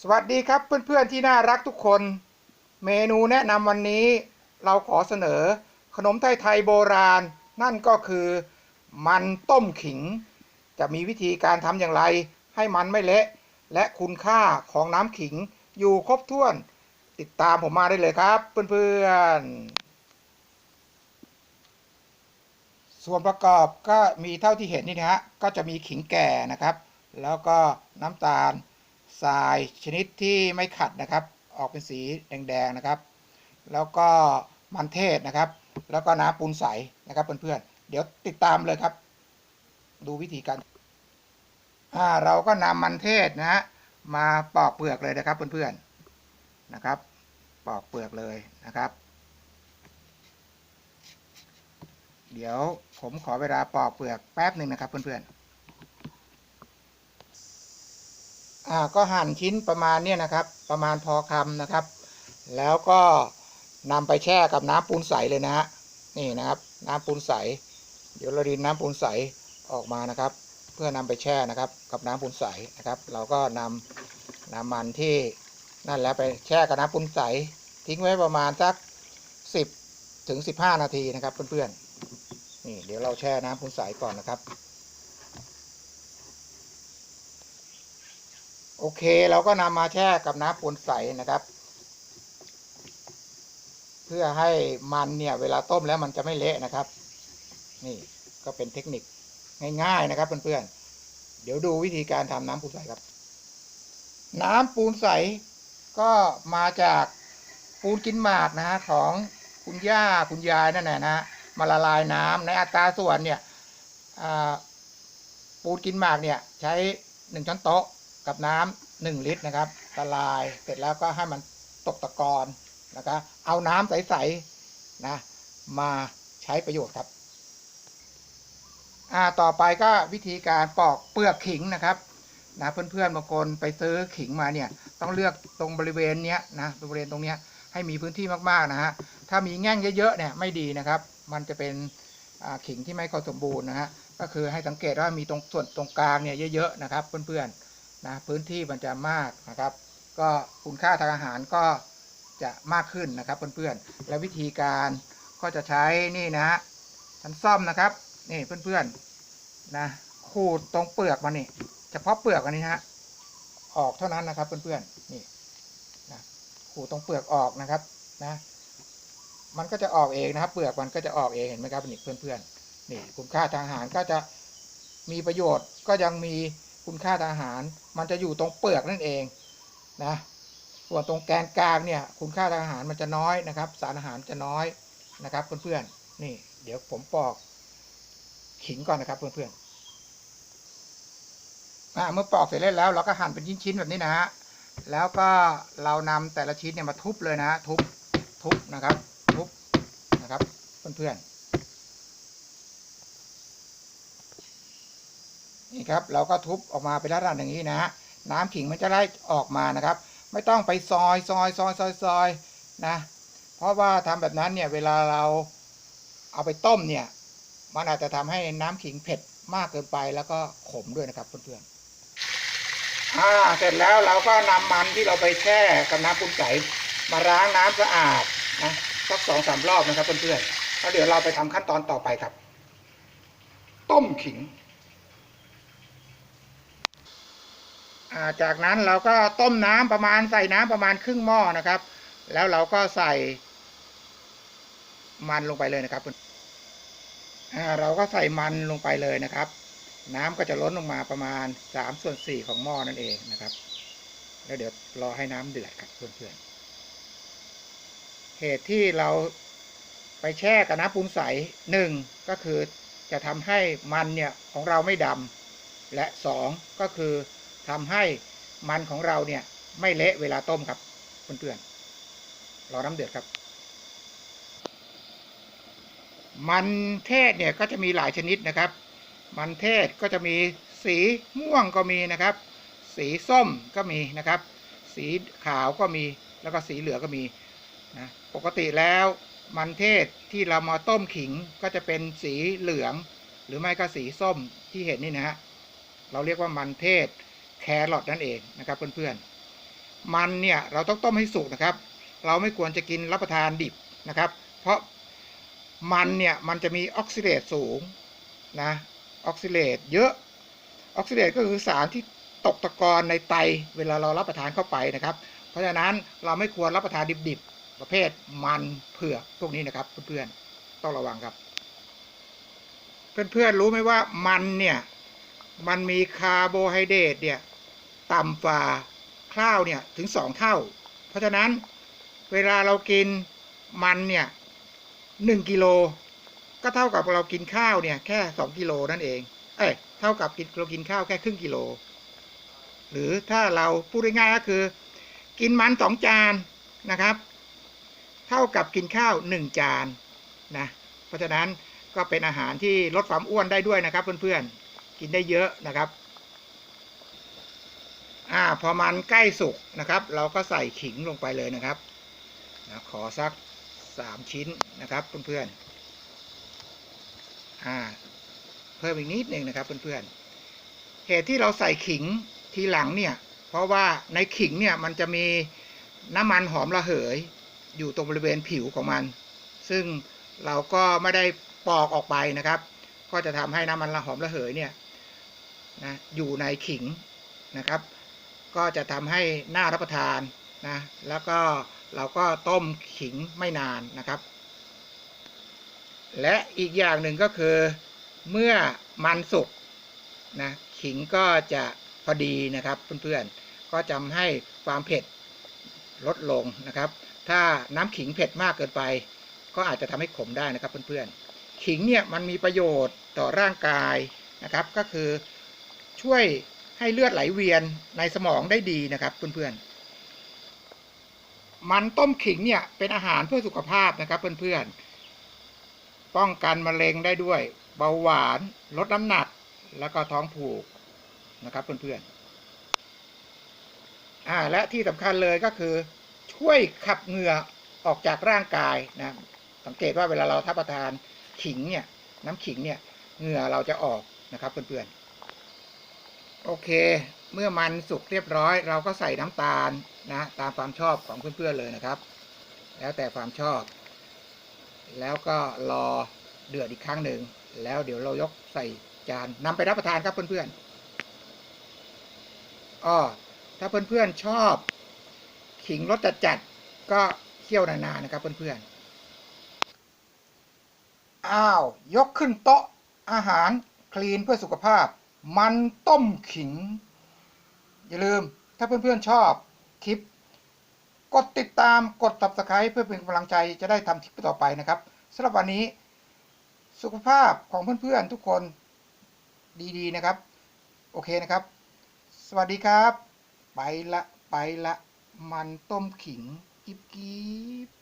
สวัสดีครับเพื่อนๆที่น่ารักทุกคน เมนูแนะนำวันนี้เราขอเสนอ ขนมไทยๆโบราณ นั่นก็คือมันต้มขิง จะมีวิธีการทำอย่างไร ให้มันไม่เละ และคุณค่าของน้ำขิงอยู่ครบถ้วน ติดตามผมมาได้เลยครับ เพื่อนๆ ส่วนประกอบก็มีเท่าที่เห็นนี่นะฮะก็จะมีขิงแก่นะครับ แล้วก็น้ำตาล ทรายชนิดที่ไม่ขัดนะครับ ออกเป็นสีแดงๆนะครับ แล้วก็มันเทศนะครับ แล้วก็น้ำปูนใสนะครับเพื่อนๆเดี๋ยวติดตามเลยครับ ดูวิธีการอ่าเราก็นำมันเทศนะฮะมาปอกเปลือกเลยนะครับเพื่อนๆนะครับ ปอกเปลือกเลยนะครับ เดี๋ยวผมขอเวลาปอกเปลือกแป๊บหนึ่งนะครับเพื่อนๆ อ่าก็หั่นชิ้นประมาณเนี้ยนะครับ ประมาณพอคำนะครับ แล้วก็นำไปแช่กับน้ำปูนใสเลยนะฮะนี่นะครับ น้ำปูนใส เดี๋ยวเราดินน้ำปูนใสออกมานะครับ เพื่อนำไปแช่นะครับ กับน้ำปูนใสนะครับ เราก็นำน้ำมันที่นั่นแล้วไปแช่กับน้ำปูนใส ทิ้งไว้ประมาณสักสิบถึงสิบห้านาทีนะครับเพื่อนๆนี่เดี๋ยวเราแช่น้ำปูนใสก่อนนะครับ โอเค เราก็นำมาแช่กับน้ำปูนใสนะครับ เพื่อให้มันเนี่ย เวลาต้มแล้วมันจะไม่เละนะครับ นี่ก็เป็นเทคนิคง่ายๆนะครับเพื่อนๆเดี๋ยวดูวิธีการทำน้ำปูนใสครับ น้ำปูนใสก็มาจากปูนกินหมากนะฮะของคุณย่าคุณยายนั่นแหละนะมาละลายน้ำในอัตราส่วนเนี่ยปูนกินหมากเนี่ย ใช้หนึ่งช้อนโต๊ะ กับน้ำหนึ่งลิตรนะครับละลายเสร็จแล้วก็ให้มันตกตะกอนนะครับเอาน้ำใสๆนะมาใช้ประโยชน์ครับอ่าต่อไปก็วิธีการปอกเปลือกขิงนะครับนะเพื่อนๆบางคนไปซื้อขิงมาเนี่ยต้องเลือกตรงบริเวณเนี้ยนะบริเวณตรงเนี้ยให้มีพื้นที่มากๆนะฮะถ้ามีแง่งเยอะๆเนี่ยไม่ดีนะครับ มันจะเป็นอ่าขิงที่ไม่ค่อยสมบูรณ์นะฮะก็คือให้สังเกตว่ามีตรงส่วนตรงกลางเนี่ยเยอะๆนะครับเพื่อนๆ นะพื้นที่มันจะมากนะครับ ก็คุณค่าทางอาหารก็จะมากขึ้นนะครับเพื่อนๆ และวิธีการก็จะใช้นี่นะฮะชั้นซ่อมนะครับนี่เพื่อนๆนะขูดตรงเปลือกมันนี่เฉพาะเปลือกอันนี้ฮะออกเท่านั้นนะครับเพื่อนๆนี่นะขูดตรงเปลือกออกนะครับนะมันก็จะออกเองนะครับ เปลือกมันก็จะออกเองเห็นไหมครับนี่เพื่อนๆนี่คุณค่าทางอาหารก็จะมีประโยชน์ก็ยังมี คุณค่าทางอาหาร มันจะอยู่ตรงเปลือกนั่นเองนะส่วนตรงแกนกลางเนี่ยคุณค่าทางอาหารมันจะน้อยนะครับ สารอาหารจะน้อยนะครับเพื่อนๆนี่ เดี๋ยวผมปอกขิงก่อนนะครับเพื่อนๆเมื่อปอกเสร็จแล้วเราก็หั่นเป็นชิ้นๆแบบนี้นะฮะ แล้วก็เรานำแต่ละชิ้นเนี่ยมาทุบเลยนะทุบ ทุบนะครับ ทุบนะครับ เพื่อนๆ นี่ครับเราก็ทุบออกมาเป็นลักษณะอย่างนี้นะฮะน้ำขิงมันจะไล่ออกมานะครับ ไม่ต้องไปซอยซอยซอยซอยซอยนะเพราะว่าทำแบบนั้นเนี่ยเวลาเราเอาไปต้มเนี่ยมันอาจจะทำให้น้ำขิงเผ็ดมากเกินไปแล้วก็ขมด้วยนะครับเพื่อนๆอ่าเสร็จแล้วเราก็นำมันที่เราไปแช่กับน้ำปูนใสมาล้างน้ำสะอาดนะสักสองสามรอบนะครับเพื่อนๆแล้วเดี๋ยวเราไปทำขั้นตอนต่อไปครับ ต้มขิง อ่า จากนั้นเราก็ต้มน้ำประมาณใส่น้ำประมาณครึ่งหม้อนะครับ แล้วเราก็ใส่ มันลงไปเลยนะครับอ่าเราก็ใส่มันลงไปเลยนะครับ น้ำก็จะล้นลงมาประมาณสามส่วนสี่ของหม้อนั่นเองนะครับ แล้วเดี๋ยวรอให้น้ำเดือดครับเพื่อนๆเหตุที่เราไปแช่กับน้ำปูนใสหนึ่งก็คือจะทำให้มันเนี่ยของเราไม่ดำและสองก็คือ ทำให้มันของเราเนี่ยไม่เละเวลาต้มครับเพื่อนๆรอน้ำเดือดครับ มันเทศเนี่ยก็จะมีหลายชนิดนะครับ มันเทศก็จะมีสีม่วงก็มีนะครับ สีส้มก็มีนะครับ สีขาวก็มีแล้วก็สีเหลืองก็มีนะปกติแล้วมันเทศที่เรามาต้มขิงก็จะเป็นสีเหลือง หรือไม่ก็สีส้มที่เห็นนี่นะฮะเราเรียกว่ามันเทศ แครอทนั่นเองนะครับเพื่อนมันเนี่ยเราต้องต้มให้สุกนะครับ เราไม่ควรจะกินรับประทานดิบนะครับ เพราะมันเนี่ยมันจะมีออกซิเดตสูงนะออกซิเดตเยอะออกซิเดตก็คือสารที่ตกตะกอนในไตเวลาเรารับประทานเข้าไปนะครับ เพราะฉะนั้นเราไม่ควรรับประทานดิบๆ ประเภทมันเผือกพวกนี้นะครับเพื่อนๆต้องระวังครับ เพื่อนๆรู้ไหมว่ามันเนี่ย มันมีคาร์โบไฮเดรตเนี่ยต่ำฝ่าข้าวเนี่ยถึงสองเท่า เพราะฉะนั้นเวลาเรากินมันเนี่ยหนึ่งกิโลก็เท่ากับเรากินข้าวเนี่ยแค่สองกิโลนั่นเอง เอ้ยเท่ากับกินเรากินข้าวแค่ครึ่งกิโล หรือถ้าเราพูดง่ายๆก็คือ กินมันสองจานนะครับ เท่ากับกินข้าวหนึ่งจานนะเพราะฉะนั้นก็เป็นอาหารที่ลดความอ้วนได้ด้วยนะครับเพื่อนๆ กินได้เยอะนะครับอ่าพอมันใกล้สุกนะครับ เราก็ใส่ขิงลงไปเลยนะครับนะขอสักสามชิ้นนะครับเพื่อนๆอ่าเพิ่มอีกนิดหนึ่งนะครับเพื่อนๆเหตุที่เราใส่ขิงทีหลังเนี่ย เพราะว่าในขิงเนี่ยมันจะมีน้ำมันหอมระเหย อยู่ตรงบริเวณผิวของมัน ซึ่งเราก็ไม่ได้ปอกออกไปนะครับ ก็จะทำให้น้ำมันละหอมระเหยเนี่ย นะอยู่ในขิงนะครับ ก็จะทำให้น่ารับประทานนะแล้วก็เราก็ต้มขิงไม่นานนะครับ และอีกอย่างหนึ่งก็คือเมื่อมันสุกนะขิงก็จะพอดีนะครับเพื่อนๆก็จะทำให้ความเผ็ดลดลงนะครับ ถ้าน้ำขิงเผ็ดมากเกินไป ก็อาจจะทำให้ขมได้นะครับเพื่อนๆขิงเนี่ยมันมีประโยชน์ต่อร่างกายนะครับ ก็คือ ช่วยให้เลือดไหลเวียนในสมองได้ดีนะครับเพื่อนๆ มันต้มขิงเนี่ยเป็นอาหารเพื่อสุขภาพนะครับเพื่อนๆ ป้องกันมะเร็งได้ด้วย เบาหวาน ลดน้ำหนัก แล้วก็ท้องผูกนะครับเพื่อนๆ อ่าและที่สำคัญเลยก็คือ ช่วยขับเหงื่อออกจากร่างกายนะสังเกตว่าเวลาเราทับประทานขิงเนี่ยน้ำขิงเนี่ยเหงื่อเราจะออกนะครับเพื่อนๆ โอเค เมื่อมันสุกเรียบร้อย เราก็ใส่น้ำตาลนะตามความชอบของเพื่อนๆเลยนะครับ แล้วแต่ความชอบ แล้วก็รอเดือดอีกครั้งหนึ่งแล้วเดี๋ยวเรายกใส่จานนำไปรับประทานครับเพื่อนๆอ้อถ้าเพื่อนๆชอบขิงรสจัดๆก็เคี่ยวนานๆนะครับเพื่อนๆอ้าวยกขึ้นโต๊ะอาหารคลีนเพื่อสุขภาพ มันต้มขิง อย่าลืมถ้าเพื่อนๆชอบคลิป กดติดตามกด subscribe เพื่อเป็นกำลังใจจะได้ทำคลิปต่อไปนะครับสำหรับวันนี้ สุขภาพของเพื่อนๆทุกคนดีๆนะครับ โอเคนะครับ สวัสดีครับ ไปละ ไปละ มันต้มขิงกิบกิบ